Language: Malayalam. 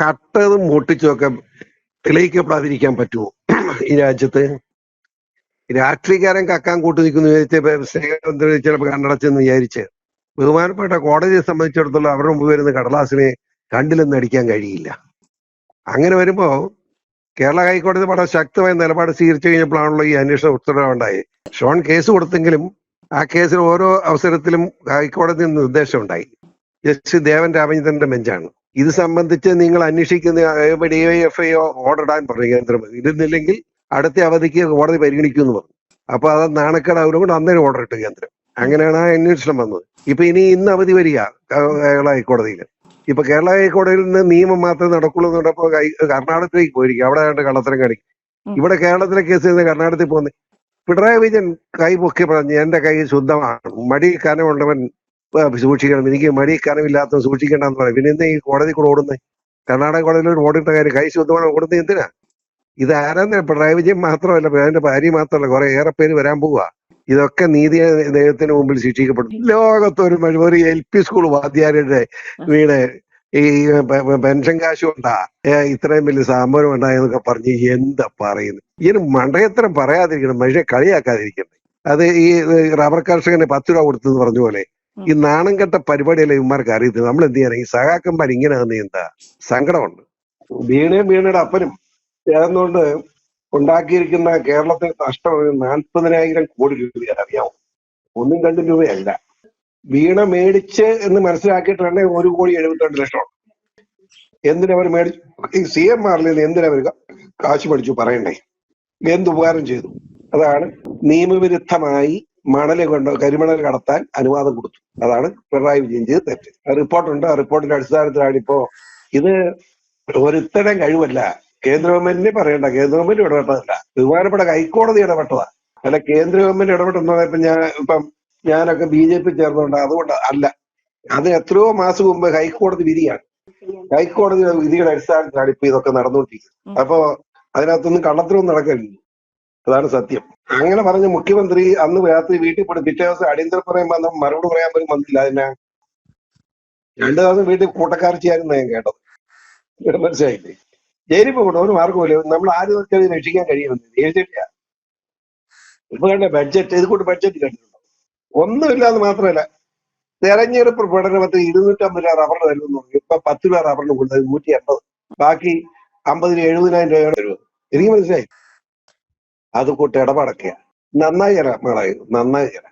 കട്ടതും മോട്ടിച്ചൊക്കെ തെളിയിക്കപ്പെടാതിരിക്കാൻ പറ്റുമോ? ഈ രാജ്യത്ത്? രാഷ്ട്രീയക്കാരൻ കക്കാൻ കൂട്ടു നിൽക്കുന്നു വിചാരിച്ച ചിലപ്പോൾ കണ്ണടച്ചെന്ന് വിചാരിച്ച് ബഹുമാനപ്പെട്ട കോടതിയെ സംബന്ധിച്ചിടത്തോളം അവരുടെ മുമ്പ് വരുന്ന കടലാസിനെ കണ്ടില്ലെന്ന് അടിക്കാൻ കഴിയില്ല. അങ്ങനെ വരുമ്പോ കേരള ഹൈക്കോടതി വളരെ ശക്തമായ നിലപാട് സ്വീകരിച്ചു കഴിഞ്ഞപ്പോഴാണല്ലോ ഈ അന്വേഷണ ഉത്തരവുണ്ടായി ഷോൺ കേസ് കൊടുത്തെങ്കിലും ആ കേസിൽ ഓരോ അവസരത്തിലും ഹൈക്കോടതി നിർദ്ദേശം ഉണ്ടായി. ജസ്റ്റിസ് ദേവൻ രാമചന്ദ്രന്റെ ബെഞ്ചാണ്. ഇത് സംബന്ധിച്ച് നിങ്ങൾ അന്വേഷിക്കുന്ന ഡിവൈഎഫ്ഐഒ ഓർഡർ ഇടാൻ പറഞ്ഞു കേന്ദ്രം. ഇരുന്നില്ലെങ്കിൽ അടുത്ത അവധിക്ക് കോടതി പരിഗണിക്കുമെന്ന് പറഞ്ഞു. അപ്പൊ അത് നാണക്കേട് അവരും അന്നേരം ഓർഡർ ഇട്ട് കേന്ദ്രം. അങ്ങനെയാണ് ആ അന്വേഷണം വന്നത്. ഇപ്പൊ ഇനി ഇന്ന് അവധി വരിക കേരള ഹൈക്കോടതിയിൽ ഇപ്പൊ കേരള ഹൈക്കോടതിയിൽ നിന്ന് നിയമം മാത്രമേ നടക്കുള്ളൂ എന്ന് പറഞ്ഞപ്പോ കർണാടകത്തിലേക്ക് പോയിരിക്കും. അവിടെ ആയിട്ട് കള്ളത്തരം കാണിക്കും. ഇവിടെ കേരളത്തിലെ കേസ് ചെയ്ത് കർണാടകത്തിൽ പോകുന്നത് പിണറായി വിജയൻ കൈ പൊക്കി പറഞ്ഞു എന്റെ കൈ ശുദ്ധമാണ്. മടി കനമുള്ളവൻ സൂക്ഷിക്കണം. എനിക്ക് മടി കനമില്ലാത്ത സൂക്ഷിക്കേണ്ടെന്ന് പറയും. പിന്നെ എന്താ ഈ കോടതി കൂടെ ഓടുന്നത് കർണാടക കോടതിയിൽ ഒരു ഓടിട്ട കാര്യം കൈ ശുദ്ധമാണ് ഓടുന്നത് എന്തിനാ? ഇത് ആരാന്ന്? പിണറായി വിജയൻ മാത്രമല്ല അതിന്റെ ഭാര്യ മാത്രമല്ല കുറെ ഏറെ പേര് വരാൻ പോവുക ഇതൊക്കെ നീതി ദൈവത്തിന് മുമ്പിൽ ശിക്ഷിക്കപ്പെടും. ലോകത്തൊരു ഒരു എൽ പി സ്കൂൾ വാദ്യാരുടെ വീട് ഈ പെൻഷൻ കാശ് കൊണ്ടാ. ഏ, ഇത്രയും വലിയ സംഭവം ഉണ്ടായെന്നൊക്കെ പറഞ്ഞ് എന്താ പറയുന്നത്? ഇതിന് മണ്ടയത്തരം പറയാതിരിക്കണം മനുഷ്യ കളിയാക്കാതിരിക്കണം അത് ഈ റബർ റബ്ബർ കർഷകന് പത്ത് രൂപ കൊടുത്തെന്ന് പറഞ്ഞ പോലെ ഈ നാണം കെട്ട പരിപാടിയല്ല ഇവന്മാർക്ക് അറിയത്തില്ല. നമ്മൾ എന്ത് ചെയ്യാൻ ഈ സഹാക്കന്മാർ ഇങ്ങനെ എന്താ? സങ്കടമുണ്ട്. വീണയും വീണയുടെ അപ്പനും ചേർന്നുകൊണ്ട് ഉണ്ടാക്കിയിരിക്കുന്ന കേരളത്തിന് നഷ്ടം നാൽപ്പതിനായിരം കോടി രൂപയാണ് അറിയാമോ ഒന്നും രണ്ടും രൂപയല്ല. വീണ മേടിച്ച് എന്ന് മനസ്സിലാക്കിയിട്ടാണ് ഒരു കോടി എഴുപത്തിരണ്ട് ലക്ഷം എന്തിനവർ മേടിച്ചു ഈ സി എം ആറിൽ നിന്ന് എന്തിനവർ കാശ് പഠിച്ചു പറയണ്ടേ? എന്ത് ഉപകാരം ചെയ്തു? അതാണ് നിയമവിരുദ്ധമായി മണൽ കൊണ്ട് കരിമണൽ കടത്താൻ അനുവാദം കൊടുത്തു. അതാണ് പിണറായി വിജയൻ ചെയ്ത് തെറ്റ്. ആ റിപ്പോർട്ടുണ്ട് ആ റിപ്പോർട്ടിന്റെ അടിസ്ഥാനത്തിലാണ് ഇപ്പോ ഇത് ഒരുത്തരം കഴിവല്ല. കേന്ദ്ര ഗവൺമെന്റിനെ പറയണ്ട. കേന്ദ്ര ഗവൺമെന്റ് ഇടപെട്ടതല്ല. ബഹുമാനപ്പെട്ട ഹൈക്കോടതി ഇടപെട്ടതാ. അല്ല കേന്ദ്ര ഗവൺമെന്റ് ഇടപെട്ടെന്ന് ഇപ്പൊ ഞാൻ ഇപ്പം ഞാനൊക്കെ ബി ജെ പി ചേർന്നുകൊണ്ട് അതുകൊണ്ട് അല്ല. അത് എത്രയോ മാസം മുമ്പ് ഹൈക്കോടതി വിധിയാണ്. ഹൈക്കോടതി വിധിയുടെ അടിസ്ഥാനത്തിലാണ് ഇപ്പൊ ഇതൊക്കെ നടന്നുകൊണ്ടിരിക്കുന്നത്. അപ്പോ അതിനകത്തൊന്നും കള്ളത്തിലൊന്നും നടക്കില്ല അതാണ് സത്യം. അങ്ങനെ പറഞ്ഞ മുഖ്യമന്ത്രി അന്ന് രാത്രി വീട്ടിൽ പോയി പിറ്റേ ദിവസം അടിയന്തര പറയാൻ വന്ന മറുപടി പറയാൻ പോലും വന്നില്ല അതിനാ. രണ്ടു ദിവസം വീട്ടിൽ കൂട്ടക്കാർച്ചയായിരുന്നു ഞാൻ കേട്ടത്. ഇവിടെ മനസ്സിലായില്ലേ? ജയിലിൽ ഒരു മാർഗമില്ല നമ്മൾ ആരും നോക്കിയാൽ രക്ഷിക്കാൻ കഴിയുമെന്ന്. എഴുതിയിട്ടില്ല ഇപ്പൊ കണ്ട ബഡ്ജറ്റ് ഇത് കൂട്ട് ബഡ്ജറ്റ് കണ്ടിട്ടുണ്ടോ. ഒന്നുമില്ലാന്ന് മാത്രമല്ല തെരഞ്ഞെടുപ്പ് പ്രകടനത്തിൽ ഇരുന്നൂറ്റമ്പത് രൂപ റബ്ബറിന് നൽകുന്നു ഇപ്പൊ പത്ത് രൂപ റബ്ബറിന് കൊടുത്തത് നൂറ്റി എൺപത് ബാക്കി അമ്പതിന് എഴുപതിനായിരം രൂപയാണ് എനിക്ക് മനസ്സിലായി. അത് കൂട്ട് ഇടപാടൊക്കെയാ നന്നായി തരാം മകളായി നന്നായി തരാം